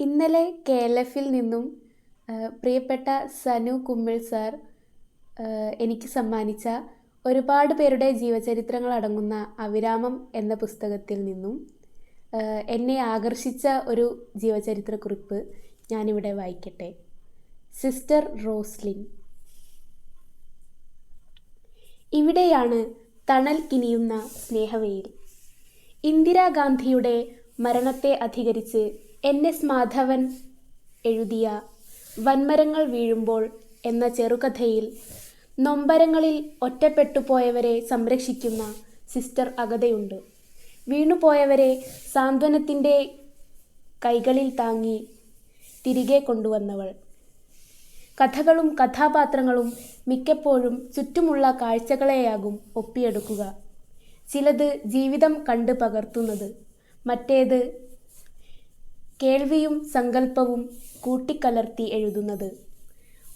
ഇന്നലെ K L എഫിൽ നിന്നും പ്രിയപ്പെട്ട സനു കുമ്മിൾ സാർ എനിക്ക് സമ്മാനിച്ച ഒരുപാട് പേരുടെ ജീവചരിത്രങ്ങൾ അടങ്ങുന്ന അവിരാമം എന്ന പുസ്തകത്തിൽ നിന്നും എന്നെ ആകർഷിച്ച ഒരു ജീവചരിത്രക്കുറിപ്പ് ഞാനിവിടെ വായിക്കട്ടെ. സിസ്റ്റർ റോസ്ലിൻ. ഇവിടെയാണ് തണൽ കിനിയുന്ന സ്നേഹവെയിൽ ഇന്ദിരാഗാന്ധിയുടെ മരണത്തെ അധികരിച്ച് എൻ എസ് മാധവൻ എഴുതിയ വൻമരങ്ങൾ വീഴുമ്പോൾ എന്ന ചെറുകഥയിൽ നൊമ്പരങ്ങളിൽ ഒറ്റപ്പെട്ടുപോയവരെ സംരക്ഷിക്കുന്ന സിസ്റ്റർ അഗതയുണ്ട്. വീണുപോയവരെ സാന്ത്വനത്തിന്റെ കൈകളിൽ താങ്ങി തിരികെ കൊണ്ടുവന്നവൾ. കഥകളും കഥാപാത്രങ്ങളും മിക്കപ്പോഴും ചുറ്റുമുള്ള കാഴ്ചകളെയാകും ഒപ്പിയെടുക്കുക. ചിലത് ജീവിതം കണ്ട് പകർത്തുന്നത് മറ്റേത് കേൾവിയും സങ്കല്പവും കൂട്ടിക്കലർത്തി എഴുതുന്നത്.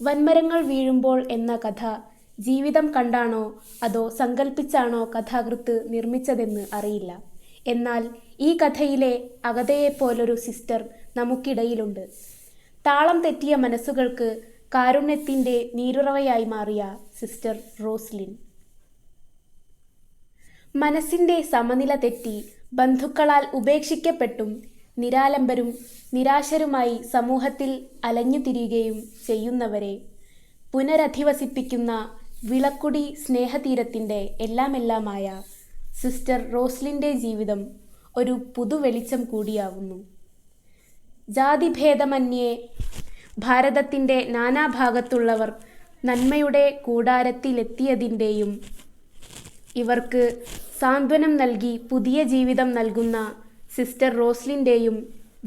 വൻമരങ്ങൾ വീഴുമ്പോൾ എന്ന കഥ ജീവിതം കണ്ടാണോ അതോ സങ്കല്പിച്ചാണോ കഥാകൃത്ത് നിർമ്മിച്ചതെന്ന് അറിയില്ല. എന്നാൽ ഈ കഥയിലെ അഗതയെപ്പോലൊരു സിസ്റ്റർ നമുക്കിടയിലുണ്ട്. താളം തെറ്റിയ മനസ്സുകൾക്ക് കാരുണ്യത്തിന്റെ നീരുറവയായി മാറിയ സിസ്റ്റർ റോസ്ലിൻ. മനസ്സിന്റെ സമനില തെറ്റി ബന്ധുക്കളാൽ ഉപേക്ഷിക്കപ്പെട്ടും നിരാലംബരും നിരാശരുമായി സമൂഹത്തിൽ അലഞ്ഞു തിരിയുകയും ചെയ്യുന്നവരെ പുനരധിവസിപ്പിക്കുന്ന വിളക്കുടി സ്നേഹതീരത്തിന്റെ എല്ലാമെല്ലാമായ സിസ്റ്റർ റോസ്ലിന്റെ ജീവിതം ഒരു പുതുവെളിച്ചം കൂടിയാവുന്നു. ജാതിഭേദമന്യേ ഭാരതത്തിന്റെ നാനാഭാഗത്തുള്ളവർ നന്മയുടെ കൂടാരത്തിലെത്തിയതിന്റെയും ഇവർക്ക് സാന്ത്വനം നൽകി പുതിയ ജീവിതം നൽകുന്ന സിസ്റ്റർ റോസ്ലിന്റെയും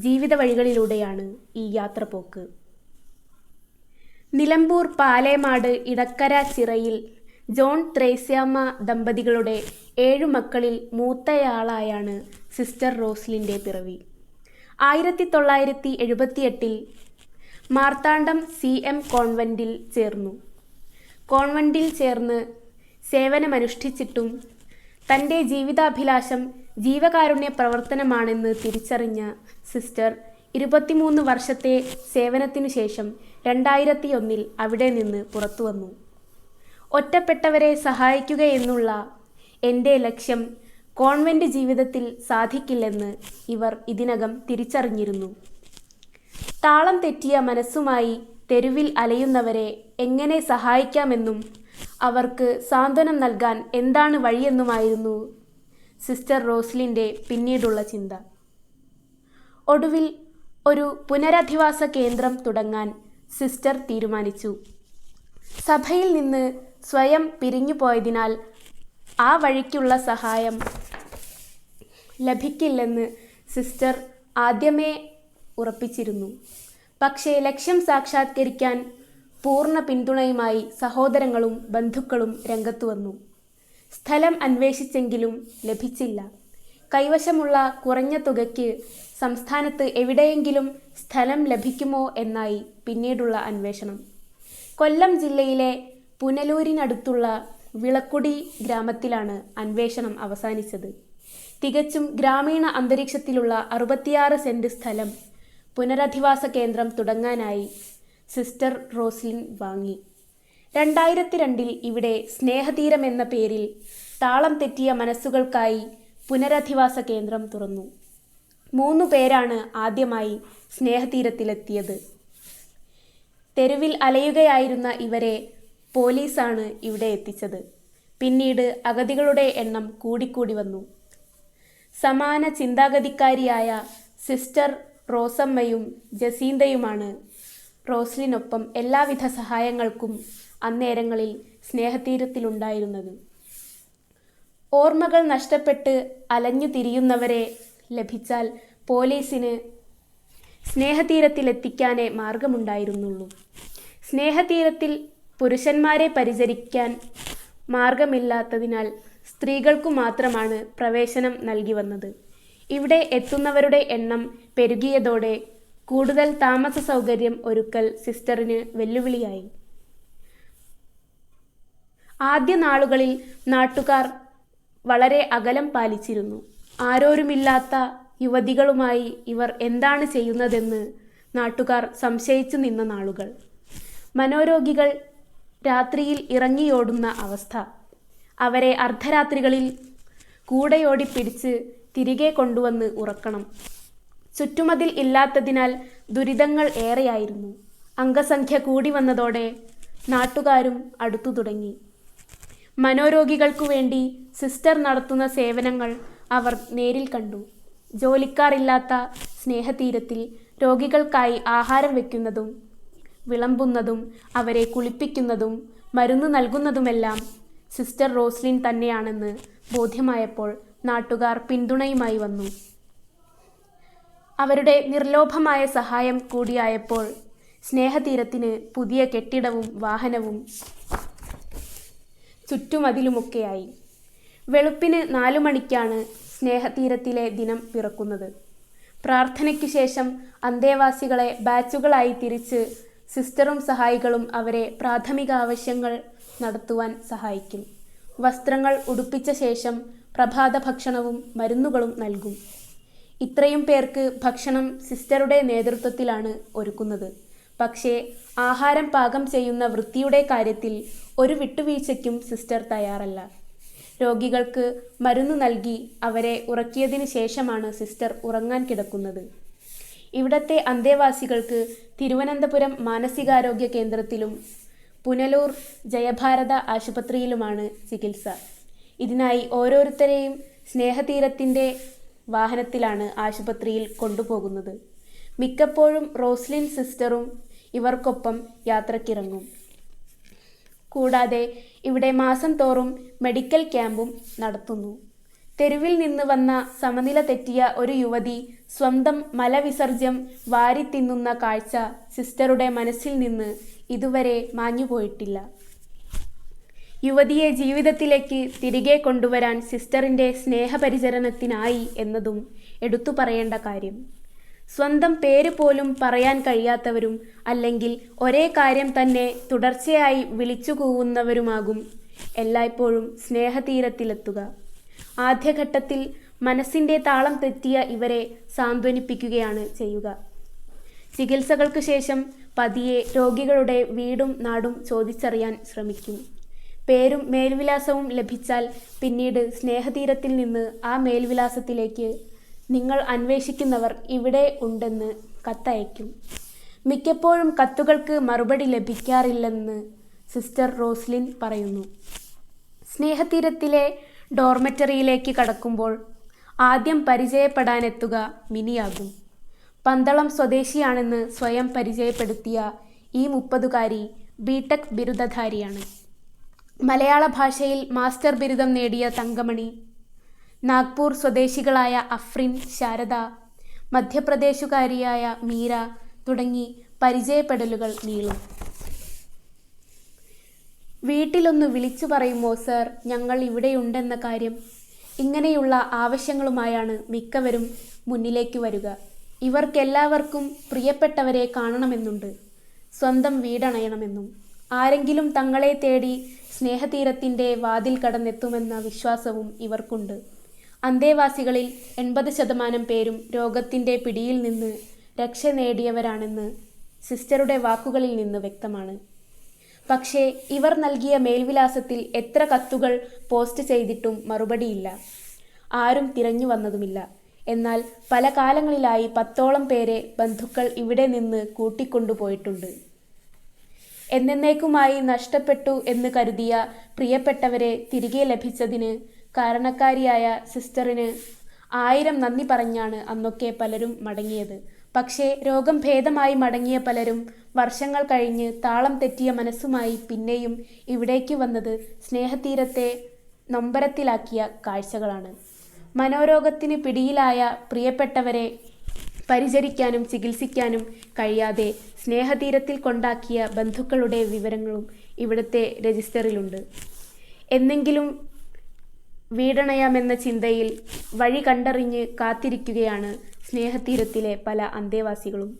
ജീവിത വഴികളിലൂടെയാണ് ഈ യാത്ര പോക്ക്. നിലമ്പൂർ പാലേമാട് ഇടക്കര ചിറയിൽ ജോൺ ത്രേസ്യാമ്മ ദമ്പതികളുടെ ഏഴു മക്കളിൽ മൂത്തയാളായാണ് സിസ്റ്റർ റോസ്ലിന്റെ പിറവി. ആയിരത്തി തൊള്ളായിരത്തി എഴുപത്തിയെട്ടിൽ മാർത്താണ്ഡം സി എം കോൺവെന്റിൽ ചേർന്നു. കോൺവെന്റിൽ ചേർന്ന് സേവനമനുഷ്ഠിച്ചിട്ടും തന്റെ ജീവിതാഭിലാഷം ജീവകാരുണ്യ പ്രവർത്തനമാണെന്ന് തിരിച്ചറിഞ്ഞ സിസ്റ്റർ ഇരുപത്തിമൂന്ന് വർഷത്തെ സേവനത്തിനു ശേഷം രണ്ടായിരത്തി ഒന്നിൽ അവിടെ നിന്ന് പുറത്തു വന്നു. ഒറ്റപ്പെട്ടവരെ സഹായിക്കുകയെന്നുള്ള എന്റെ ലക്ഷ്യം കോൺവെന്റ് ജീവിതത്തിൽ സാധിക്കില്ലെന്ന് ഇവർ ഇതിനകം തിരിച്ചറിഞ്ഞിരുന്നു. താളം തെറ്റിയ മനസ്സുമായി തെരുവിൽ അലയുന്നവരെ എങ്ങനെ സഹായിക്കാമെന്നും അവർക്ക് സാന്ത്വനം നൽകാൻ എന്താണ് വഴിയെന്നുമായിരുന്നു സിസ്റ്റർ റോസ്ലിന്റെ പിന്നീടുള്ള ചിന്ത. ഒടുവിൽ ഒരു പുനരധിവാസ കേന്ദ്രം തുടങ്ങാൻ സിസ്റ്റർ തീരുമാനിച്ചു. സഭയിൽ നിന്ന് സ്വയം പിരിഞ്ഞു പോയതിനാൽ ആ വഴിക്കുള്ള സഹായം ലഭിക്കില്ലെന്ന് സിസ്റ്റർ ആദ്യമേ ഉറപ്പിച്ചിരുന്നു. പക്ഷേ ലക്ഷ്യം സാക്ഷാത്കരിക്കാൻ പൂർണ പിന്തുണയുമായി സഹോദരങ്ങളും ബന്ധുക്കളും രംഗത്തു വന്നു. സ്ഥലം അന്വേഷിച്ചെങ്കിലും ലഭിച്ചില്ല. കൈവശമുള്ള കുറഞ്ഞ തുകയ്ക്ക് സംസ്ഥാനത്ത് എവിടെയെങ്കിലും സ്ഥലം ലഭിക്കുമോ എന്നായി പിന്നീടുള്ള അന്വേഷണം. കൊല്ലം ജില്ലയിലെ പുനലൂരിനടുത്തുള്ള വിളക്കുടി ഗ്രാമത്തിലാണ് അന്വേഷണം അവസാനിച്ചത്. തികച്ചും ഗ്രാമീണ അന്തരീക്ഷത്തിലുള്ള അറുപത്തിയാറ് സെന്റ് സ്ഥലം പുനരധിവാസ കേന്ദ്രം തുടങ്ങാനായി സിസ്റ്റർ റോസ്ലിൻ വാങ്ങി. രണ്ടായിരത്തി രണ്ടിൽ ഇവിടെ സ്നേഹതീരം എന്ന പേരിൽ താളം തെറ്റിയ മനസ്സുകൾക്കായി പുനരധിവാസ കേന്ദ്രം തുറന്നു. മൂന്നു പേരാണ് ആദ്യമായി സ്നേഹതീരത്തിലെത്തിയത്. തെരുവിൽ അലയുകയായിരുന്ന ഇവരെ പോലീസാണ് ഇവിടെ എത്തിച്ചത്. പിന്നീട് അഗതികളുടെ എണ്ണം കൂടിക്കൂടി വന്നു. സമാന ചിന്താഗതിക്കാരിയായ സിസ്റ്റർ റോസമ്മയും ജസീന്തയുമാണ് റോസ്ലിനൊപ്പം എല്ലാവിധ സഹായങ്ങൾക്കും അന്നേരങ്ങളിൽ സ്നേഹതീരത്തിലുണ്ടായിരുന്നത്. ഓർമ്മകൾ നഷ്ടപ്പെട്ട് അലഞ്ഞു തിരിയുന്നവരെ ലഭിച്ചാൽ പോലീസിന് സ്നേഹതീരത്തിലെത്തിക്കാനേ മാർഗമുണ്ടായിരുന്നുള്ളൂ. സ്നേഹതീരത്തിൽ പുരുഷന്മാരെ പരിചരിക്കാൻ മാർഗമില്ലാത്തതിനാൽ സ്ത്രീകൾക്കു മാത്രമാണ് പ്രവേശനം നൽകി വന്നത്. ഇവിടെ എത്തുന്നവരുടെ എണ്ണം പെരുകിയതോടെ കൂടുതൽ താമസ സൗകര്യം ഒരുക്കൽ സിസ്റ്ററിന് വെല്ലുവിളിയായി. ആദ്യ നാളുകളിൽ നാട്ടുകാർ വളരെ അകലം പാലിച്ചിരുന്നു. ആരോരുമില്ലാത്ത യുവതികളുമായി ഇവർ എന്താണ് ചെയ്യുന്നതെന്ന് നാട്ടുകാർ സംശയിച്ചു നിന്ന നാളുകൾ. മനോരോഗികൾ രാത്രിയിൽ ഇറങ്ങിയോടുന്ന അവസ്ഥ. അവരെ അർദ്ധരാത്രികളിൽ കൂടെയോടി പിടിച്ച് തിരികെ കൊണ്ടുവന്ന് ഉറക്കണം. ചുറ്റുമതിൽ ഇല്ലാത്തതിനാൽ ദുരിതങ്ങൾ ഏറെയായിരുന്നു. അംഗസംഖ്യ കൂടി വന്നതോടെ നാട്ടുകാരും അടുത്തു തുടങ്ങി. മനോരോഗികൾക്കു വേണ്ടി സിസ്റ്റർ നടത്തുന്ന സേവനങ്ങൾ അവർ നേരിൽ കണ്ടു. ജോലിക്കാറില്ലാത്ത സ്നേഹതീരത്തിൽ രോഗികൾക്കായി ആഹാരം വയ്ക്കുന്നതും വിളമ്പുന്നതും അവരെ കുളിപ്പിക്കുന്നതും മരുന്ന് നൽകുന്നതുമെല്ലാം സിസ്റ്റർ റോസ്ലിൻ തന്നെയാണെന്ന് ബോധ്യമായപ്പോൾ നാട്ടുകാർ പിന്തുണയുമായി വന്നു. അവരുടെ നിർലോഭമായ സഹായം കൂടിയായപ്പോൾ സ്നേഹതീരത്തിന് പുതിയ കെട്ടിടവും വാഹനവും ചുറ്റുമതിലുമൊക്കെയായി. വെളുപ്പിന് നാലു മണിക്കാണ് സ്നേഹതീരത്തിലെ ദിനം പിറക്കുന്നത്. പ്രാർത്ഥനയ്ക്ക് ശേഷം അന്തേവാസികളെ ബാച്ചുകളായി തിരിച്ച് സിസ്റ്ററും സഹായികളും അവരെ പ്രാഥമിക ആവശ്യങ്ങൾ നടത്തുവാൻ സഹായിക്കും. വസ്ത്രങ്ങൾ ഉടുപ്പിച്ച ശേഷം പ്രഭാത ഭക്ഷണവും മരുന്നുകളും നൽകും. ഇത്രയും പേർക്ക് ഭക്ഷണം സിസ്റ്ററുടെ നേതൃത്വത്തിലാണ് ഒരുക്കുന്നത്. പക്ഷേ ആഹാരം പാകം ചെയ്യുന്ന വൃത്തിയുടെ കാര്യത്തിൽ ഒരു വിട്ടുവീഴ്ചയ്ക്കും സിസ്റ്റർ തയ്യാറല്ല. രോഗികൾക്ക് മരുന്ന് നൽകി അവരെ ഉറക്കിയതിന് ശേഷമാണ് സിസ്റ്റർ ഉറങ്ങാൻ കിടക്കുന്നത്. ഇവിടത്തെ അന്തേവാസികൾക്ക് തിരുവനന്തപുരം മാനസികാരോഗ്യ കേന്ദ്രത്തിലും പുനലൂർ ജയഭാരത ആശുപത്രിയിലുമാണ് ചികിത്സ. ഇതിനായി ഓരോരുത്തരെയും സ്നേഹതീരത്തിന്റെ വാഹനത്തിലാണ് ആശുപത്രിയിൽ കൊണ്ടുപോകുന്നത്. മിക്കപ്പോഴും റോസ്ലിൻ സിസ്റ്ററും ഇവർക്കൊപ്പം യാത്രക്കിറങ്ങും. കൂടാതെ ഇവിടെ മാസം തോറും മെഡിക്കൽ ക്യാമ്പും നടത്തുന്നു. തെരുവിൽ നിന്ന് വന്ന സമനില തെറ്റിയ ഒരു യുവതി സ്വന്തം മലവിസർജ്യം വാരി തിന്നുന്ന കാഴ്ച സിസ്റ്ററുടെ മനസ്സിൽ നിന്ന് ഇതുവരെ മാഞ്ഞുപോയിട്ടില്ല. യുവതിയെ ജീവിതത്തിലേക്ക് തിരികെ കൊണ്ടുവരാൻ സിസ്റ്ററിന്റെ സ്നേഹപരിചരണത്തിനായി എന്നതും എടുത്തു പറയേണ്ട കാര്യം. സ്വന്തം പേര് പോലും പറയാൻ കഴിയാത്തവരും അല്ലെങ്കിൽ ഒരേ കാര്യം തന്നെ തുടർച്ചയായി വിളിച്ചു കൂവുന്നവരുമാകും എല്ലായ്പ്പോഴും സ്നേഹതീരത്തിലെത്തുക. ആദ്യഘട്ടത്തിൽ മനസ്സിന്റെ താളം തെറ്റിയ ഇവരെ സാന്ത്വനിപ്പിക്കുകയാണ് ചെയ്യുക. ചികിത്സകൾക്ക് ശേഷം പതിയെ രോഗികളുടെ വീടും നാടും ചോദിച്ചറിയാൻ ശ്രമിക്കും. പേരും മേൽവിലാസവും ലഭിച്ചാൽ പിന്നീട് സ്നേഹതീരത്തിൽ നിന്ന് ആ മേൽവിലാസത്തിലേക്ക് നിങ്ങൾ അന്വേഷിക്കുന്നവർ ഇവിടെ ഉണ്ടെന്ന് കത്തയക്കും. മിക്കപ്പോഴും കത്തുകൾക്ക് മറുപടി ലഭിക്കാറില്ലെന്ന് സിസ്റ്റർ റോസ്ലിൻ പറയുന്നു. സ്നേഹതീരത്തിലെ ഡോർമെറ്ററിയിലേക്ക് കടക്കുമ്പോൾ ആദ്യം പരിചയപ്പെടാനെത്തുക മിനിയാകും. പന്തളം സ്വദേശിയാണെന്ന് സ്വയം പരിചയപ്പെടുത്തിയ ഈ മുപ്പതുകാരി ബിടെക് ബിരുദധാരിയാണ്. മലയാള ഭാഷയിൽ മാസ്റ്റർ ബിരുദം നേടിയ തങ്കമണി നാഗ്പൂർ സ്വദേശികളായ അഫ്രിൻ ശാരദ മധ്യപ്രദേശുകാരിയായ മീര തുടങ്ങി പരിചയപ്പെടലുകൾ നീളും. വീട്ടിലൊന്ന് വിളിച്ചു പറയുമോ സർ ഞങ്ങൾ ഇവിടെയുണ്ടെന്ന കാര്യം. ഇങ്ങനെയുള്ള ആവശ്യങ്ങളുമായാണ് മിക്കവരും മുന്നിലേക്ക് വരിക. ഇവർക്കെല്ലാവർക്കും പ്രിയപ്പെട്ടവരെ കാണണമെന്നുണ്ട്. സ്വന്തം വീടണയണമെന്നും. ആരെങ്കിലും തങ്ങളെ തേടി സ്നേഹതീരത്തിന്റെ വാതിൽ കടന്നെത്തുമെന്ന വിശ്വാസവും ഇവർക്കുണ്ട്. അന്തേവാസികളിൽ എൺപത് ശതമാനം പേരും രോഗത്തിന്റെ പിടിയിൽ നിന്ന് രക്ഷ നേടിയവരാണെന്ന് സിസ്റ്ററുടെ വാക്കുകളിൽ നിന്ന് വ്യക്തമാണ്. പക്ഷേ ഇവർ നൽകിയ മേൽവിലാസത്തിൽ എത്ര കത്തുകൾ പോസ്റ്റ് ചെയ്തിട്ടും മറുപടിയില്ല. ആരും തിരഞ്ഞു വന്നതുമില്ല. എന്നാൽ പല കാലങ്ങളിലായി പത്തോളം പേരെ ബന്ധുക്കൾ ഇവിടെ നിന്ന് കൂട്ടിക്കൊണ്ടുപോയിട്ടുണ്ട്. എന്നേക്കുമായി നഷ്ടപ്പെട്ടു എന്ന് കരുതിയ പ്രിയപ്പെട്ടവരെ തിരികെ ലഭിച്ചതിന് കാരണക്കാരിയായ സിസ്റ്ററിന് ആയിരം നന്ദി പറഞ്ഞാണ് അന്നൊക്കെ പലരും മടങ്ങിയത്. പക്ഷേ രോഗം ഭേദമായി മടങ്ങിയ പലരും വർഷങ്ങൾ കഴിഞ്ഞ് താളം തെറ്റിയ മനസ്സുമായി പിന്നെയും ഇവിടേക്ക് വന്നത് സ്നേഹതീരത്തെ നൊമ്പരത്തിലാക്കിയ കാഴ്ചകളാണ്. മനോരോഗത്തിന് പിടിയിലായ പ്രിയപ്പെട്ടവരെ പരിചരിക്കാനും ചികിത്സിക്കാനും കഴിയാതെ സ്നേഹതീരത്തിൽ കൊണ്ടാക്കിയ ബന്ധുക്കളുടെ വിവരങ്ങളും ഇവിടുത്തെ രജിസ്റ്ററിലുണ്ട്. എന്നെങ്കിലും വീടണയാമെന്ന ചിന്തയിൽ വഴി കണ്ടറിഞ്ഞ് കാത്തിരിക്കുകയാണ് സ്നേഹതീരത്തിലെ പല അന്തേവാസികളും.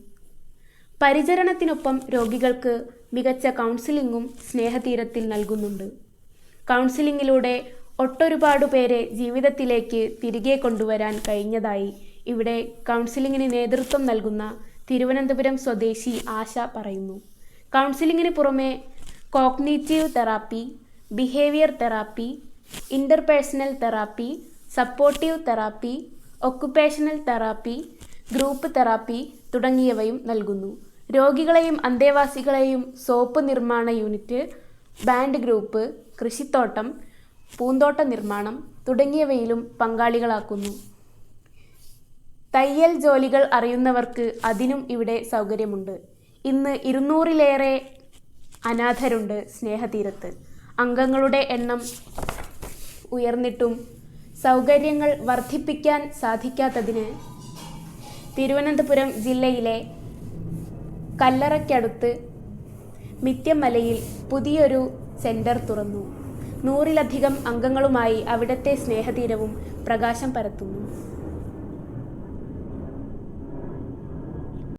പരിചരണത്തിനൊപ്പം രോഗികൾക്ക് മികച്ച കൗൺസിലിങ്ങും സ്നേഹതീരത്തിൽ നൽകുന്നുണ്ട്. കൗൺസിലിങ്ങിലൂടെ ഒട്ടൊരുപാട് പേരെ ജീവിതത്തിലേക്ക് തിരികെ കൊണ്ടുവരാൻ കഴിഞ്ഞതായി ഇവിടെ കൗൺസിലിങ്ങിന് നേതൃത്വം നൽകുന്ന തിരുവനന്തപുരം സ്വദേശി ആശ പറയുന്നു. കൗൺസിലിങ്ങിന് പുറമെ cognitive therapy behaviour therapy interpersonal therapy supportive therapy occupational therapy group therapy തുടങ്ങിയവയും നൽകുന്നു. രോഗികളെയും അന്തേവാസികളെയും സോപ്പ് നിർമ്മാണ യൂണിറ്റ് ബാൻഡ് ഗ്രൂപ്പ് കൃഷിത്തോട്ടം പൂന്തോട്ട നിർമ്മാണം തുടങ്ങിയവയിലും പങ്കാളികളാക്കുന്നു. തയ്യൽ ജോലികൾ അറിയുന്നവർക്ക് അതിനും ഇവിടെ സൗകര്യമുണ്ട്. ഇന്ന് ഇരുന്നൂറിലേറെ അനാഥരുണ്ട് സ്നേഹതീരത്ത്. അംഗങ്ങളുടെ എണ്ണം ഉയർന്നിട്ടും സൗകര്യങ്ങൾ വർദ്ധിപ്പിക്കാൻ സാധിക്കാത്തതിന് തിരുവനന്തപുരം ജില്ലയിലെ കല്ലറയ്ക്കടുത്ത് മിത്യമലയിൽ പുതിയൊരു സെന്റർ തുറന്നു. നൂറിലധികം അംഗങ്ങളുമായി അവിടത്തെ സ്നേഹതീരവും പ്രകാശം പരത്തുന്നു.